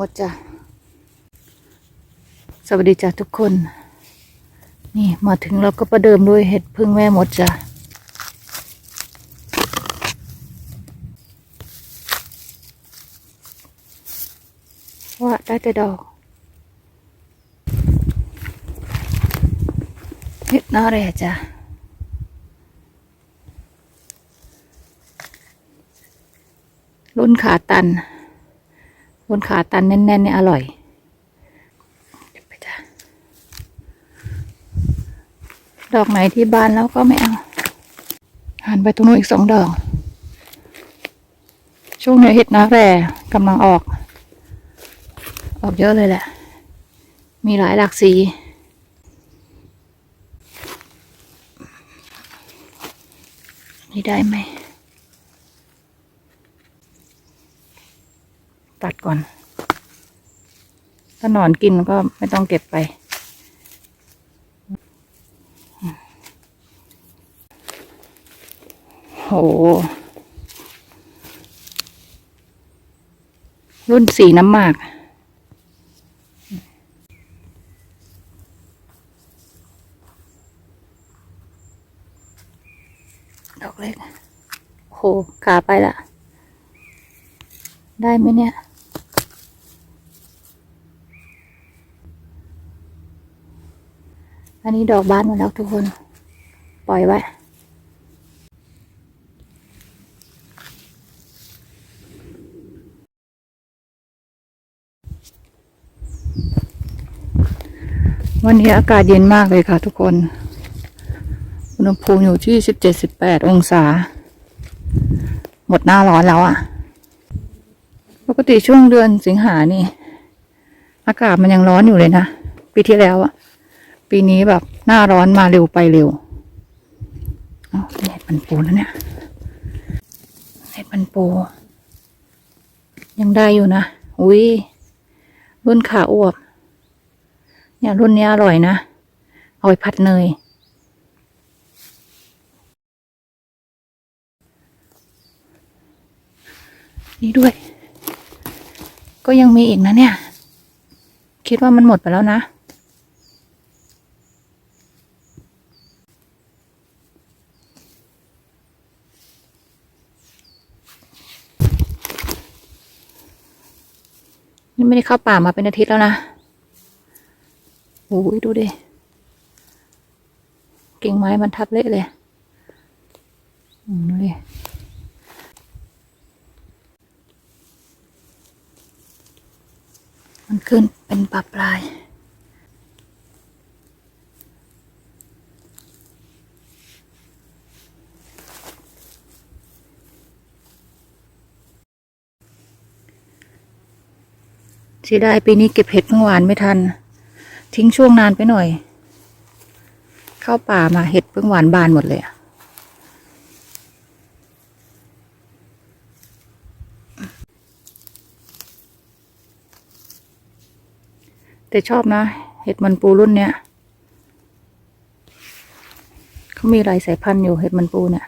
ไม่หมดจ้ะ สวัสดีจ้ะทุกคน นี่มาถึงเราก็ประเดิมด้วยเห็ดพึ่งแม่หมดจ้ะว่าได้แต่ดอกเห็ดน่าแร่จ้ะรุ่นขาตัน รุ่นขาตันแน่นๆเนี่ยอร่อยเดี๋ยวไปจ้ะดอกไหนที่บานแล้วก็ไม่เอาหันไปตรงนู้นอีกสองดอก ช่วงนี้เห็ดนาแร่กำลังออก ออกเยอะเลยแหละ มีหลายหลากสีนี่ได้ไหม ตัด ก่อน ถ้าหนอนกินก็ไม่ต้องเก็บไป โห รุ่นสีน้ำหมากดอกเล็กโหขาไปละ ได้ไหมเนี่ย อันนี้ดอกบานหมดแล้วทุกคน ปล่อยไว้ วันนี้อากาศเย็นมากเลยค่ะทุกคน อุณหภูมิอยู่ที่สิบเจ็ดสิบแปดองศา หมดหน้าร้อนแล้วอะ่ะ ปกติช่วงเดือนสิงหานี่ อากาศมันยังร้อนอยู่เลยนะ ปีที่แล้วอะ ปีนี้แบบหน้าร้อนมาเร็วไปเร็วอ๋อเน็ตมันปูแล้วเนี่ยเน็ตมันปู ยังได้อยู่นะ อุ้ยรุ่นขาอวบ เนี่ยรุ่นนี้อร่อยนะ เอาไปผัดเนย นี่ด้วย ก็ยังมีอีกนะเนี่ย คิดว่ามันหมดไปแล้วนะ นี่ไม่ได้เข้าป่ามาเป็นอาทิตย์แล้วนะโอ้ยดูดิกิ่งไม้มันทับเละเลยอืมดูดิมันขึ้นเป็นปลาปลาย สียดายปีนี้เก็บเห็ดเพิ่งหวานไม่ทัน ทิ้งช่วงนานไปหน่อย เข้าป่ามาเห็ดเพิ่งหวานบานหมดเลยอะแต่ชอบนะ เห็ดมันปูรุ่นเนี้ยเขามีหลายสายพันธุ์อยู่เห็ดมันปูเนี่ย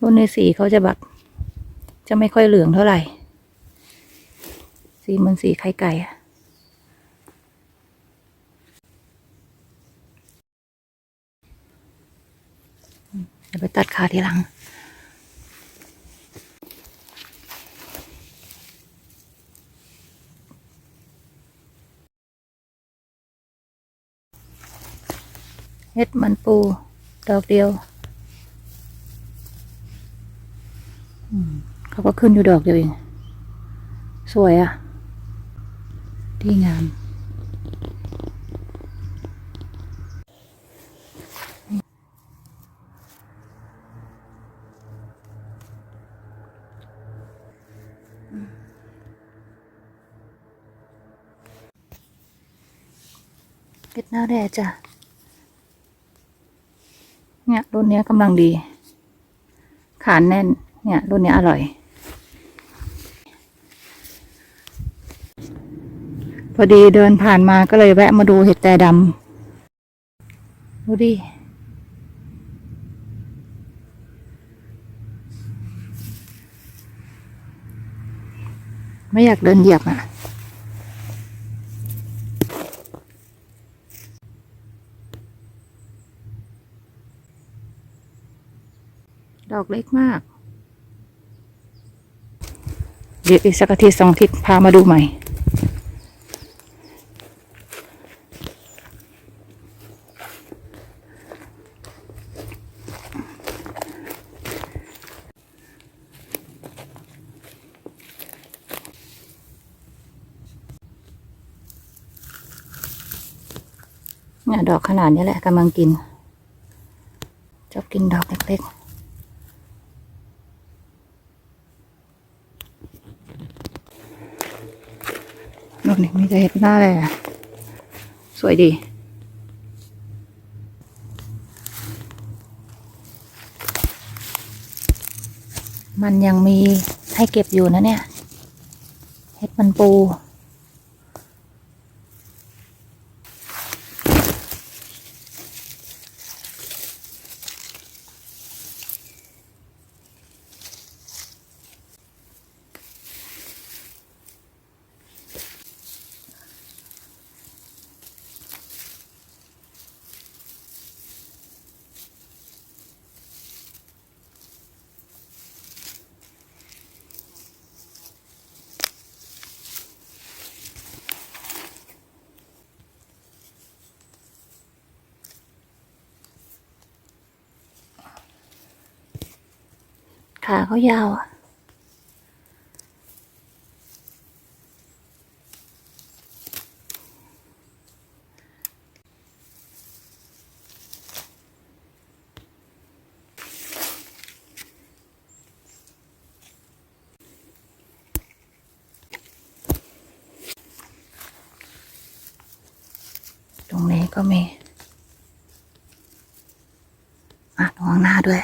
รุ่น ในสีเขาจะแบบจะไม่ค่อยเหลืองเท่าไหร่ สีเหมันสีไข่ไก่อะเดี๋ยวไปตัดขาทีหลัง เฮ็ดมันปู ดอกเดียว เขาก็ขึ้นอยู่ดอกเดียวเอง สวยอะ่ะ ดีงามเพ็ดหน้าแร่จ้ะ เนี่ยรุ่นนี้กำลังดี ขานแน่น เนี่ยรุ่นนี้อร่อย พอดีเดินผ่านมาก็เลยแวะมาดูเห็ดแต่ดำดูดิไม่อยากเดินเหยียบอะ ดอกเล็กมาก เดี๋ยวอีกสักทีสองทิศพามาดูใหม่ เนี่ยดอกขนาดนี้แหละกำลังกินชอบกินดอกเล็กๆดอกนี้มีแต่เห็ดหน้าเลยสวยดีมันยังมีให้เก็บอยู่นะเนี่ย เห็ดมันปู ขาเขายาวอะ ตรงนี้ก็มี อะตรงข้างหน้าด้วย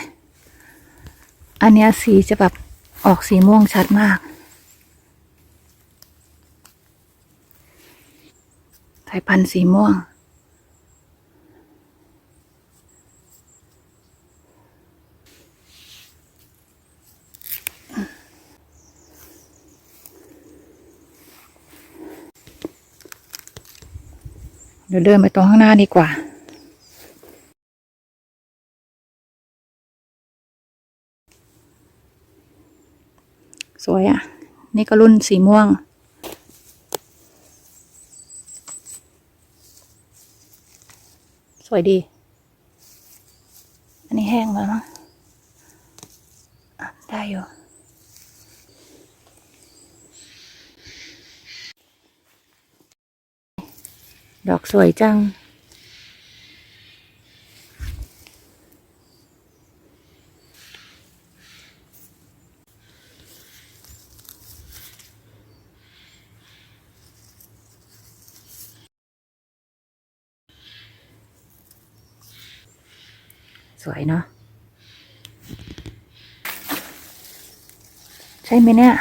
อันนี้สีจะแบบออกสีม่วงชัดมาก สายพันธุ์สีม่วง เดี๋ยวเดินไปตรงข้างหน้าดีกว่า สวยอะ นี่ก็รุ่นสีม่วง สวยดี อันนี้แห้งแล้วมั้งได้อยู่ ดอกสวยจัง สวยเนาะใช่ไหมเนี่ย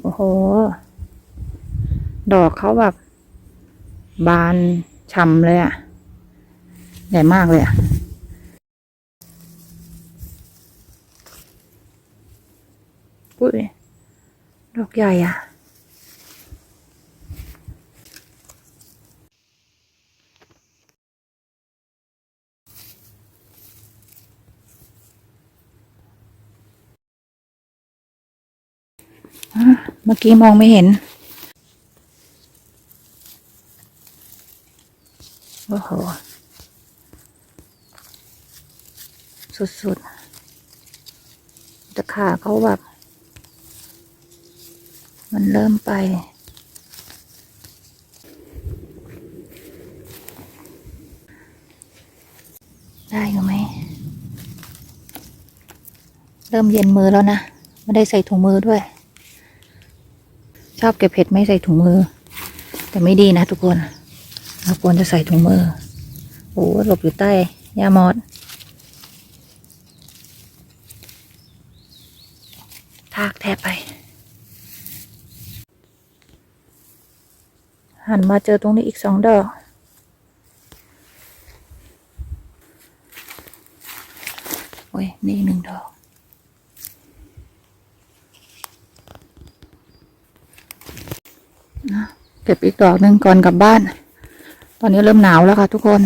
โอ้โห ดอกเขาแบบ บานฉ่ำเลยอะ่ะ ใหญ่มากเลยอะ่ะอุ้ยดอกใหญ่อะ่ะ อะ เมื่อกี้มองไม่เห็น โอ้โห สุดๆ แต่ขาเขาแบบ มันเริ่มไปได้อยู่ไหม เริ่มเย็นมือแล้วนะ ไม่ได้ใส่ถุงมือด้วย ชอบเก็บเห็ดไม่ใส่ถุงมือ แต่ไม่ดีนะทุกคนเราควรจะใส่ถุงมือ โอ้หลบอยู่ใต้ยามอดทากแทบไป หันมาเจอตรงนี้อีกสองดอก โอ้ย นี่หนึ่งดอก เก็บอีกดอกหนึ่งก่อนกลับบ้าน ตอนนี้เริ่มหนาวแล้วค่ะทุกคน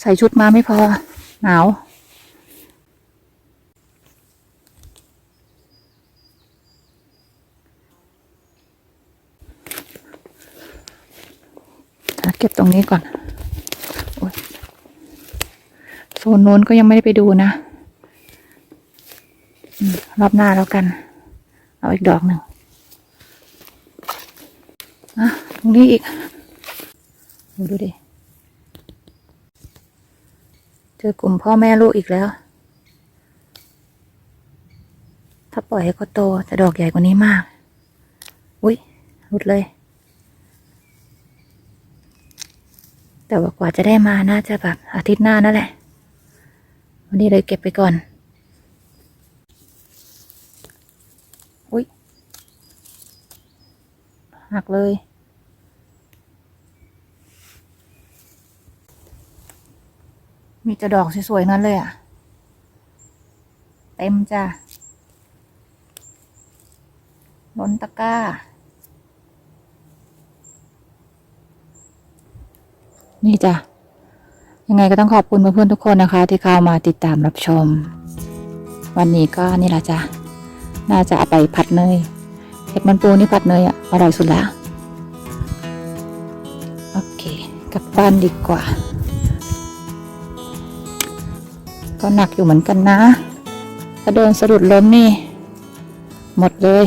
ใส่ชุดมาไม่พอ หนาว เก็บตรงนี้ก่อนโอ๊ยโซนนู้นก็ยังไม่ได้ไปดูนะรอบหน้าแล้วกัน เอาอีกดอกหนึ่งอะต รงนี้อีกดูดิ เจอกลุ่มพ่อแม่ลูกอีกแล้ว ถ้าปล่อยให้เขาโตจะดอกใหญ่กว่านี้มาก อุ้ยหลุดเลย แต่ว่ากว่าจะได้มาน่าจะแบบอาทิตย์หน้านั่นแหละ วันนี้เลยเก็บไปก่อน อุ้ยหักเลย มีแต่ดอกสวยๆนั้นเลยอะ เต็มจ้ะล้นตะกร้า นี่จ้ะ ยังไงก็ต้องขอบคุณเพื่อนๆทุกคนนะคะ ที่เข้ามาติดตามรับชม วันนี้ก็นี่แหละจ้ะ น่าจะเอาไปผัดเนยเห็ดมันปูนี่ผัดเนยอะ อร่อยสุดล้วโอเค กลับบ้านดีกว่า ก็หนักอยู่เหมือนกันนะ ถ้าเดินสะดุดล้มนี่ หมดเลย